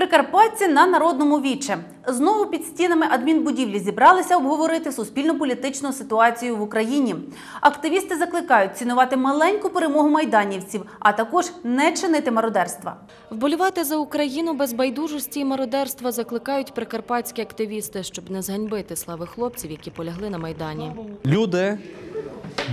Прикарпатці на народному віче знову під стінами адмінбудівлі зібралися обговорити суспільно-політичну ситуацію в Україні. Активісти закликають цінувати маленьку перемогу майданівців, а також не чинити мародерства. Вболівати за Україну без байдужості і мародерства закликають прикарпатські активісти, щоб не зганьбити слави хлопців, які полягли на майдані. Люди,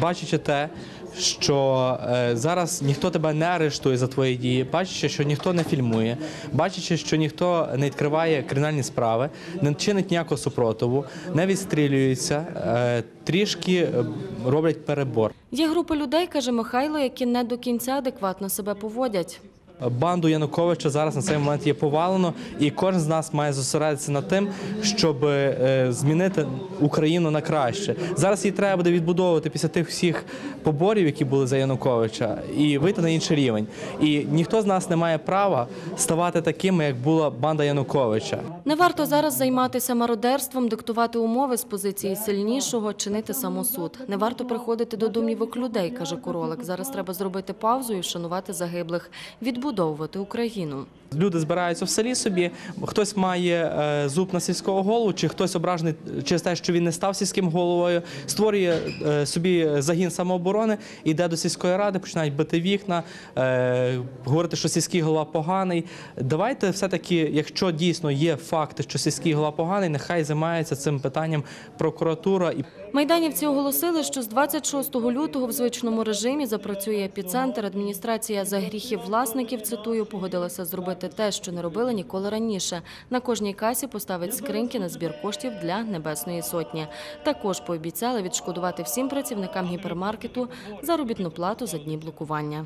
бачачи те, що е, зараз ніхто тебе не арештує за твої дії, бачачи, що ніхто не фільмує, бачачи, що ніхто не відкриває кримінальні справи, не чинить ніякого супротиву, не відстрілюється, е, трішки е, роблять перебор. Є групи людей, каже Михайло, які не до кінця адекватно себе поводять. Банду Януковича зараз на цей момент є повалено, і кожен з нас має зосередитися над тим, щоб е, змінити Україну на краще. Зараз її треба буде відбудовувати після тих всіх поборів, які були за Януковича, і вийти на інший рівень. І ніхто з нас не має права ставати такими, як була банда Януковича. Не варто зараз займатися мародерством, диктувати умови з позиції сильнішого, чинити самосуд. Не варто приходити до домівок людей, каже Королик. Зараз треба зробити паузу і вшанувати загиблих, відбудовувати Україну. Люди збираються в селі собі. Хтось має е, зуб на сільського голову, чи хтось ображений через те, що він не став сільським головою, створює е, собі загін самооборони, йде до сільської ради, починають бити вікна, е, говорити, що сільський голова поганий. Давайте все-таки, якщо дійсно є факти, що сільський голова поганий, нехай займається цим питанням прокуратура і Майданівці оголосили, що з 26 лютого в звичному режимі запрацює епіцентр. Адміністрація за гріхів власників, цитую, погодилася зробити те, що не робила ніколи раніше. На кожній касі поставить скриньки на збір коштів для Небесної Сотні. Також пообіцяли відшкодувати всім працівникам гіпермаркету заробітну плату за дні блокування.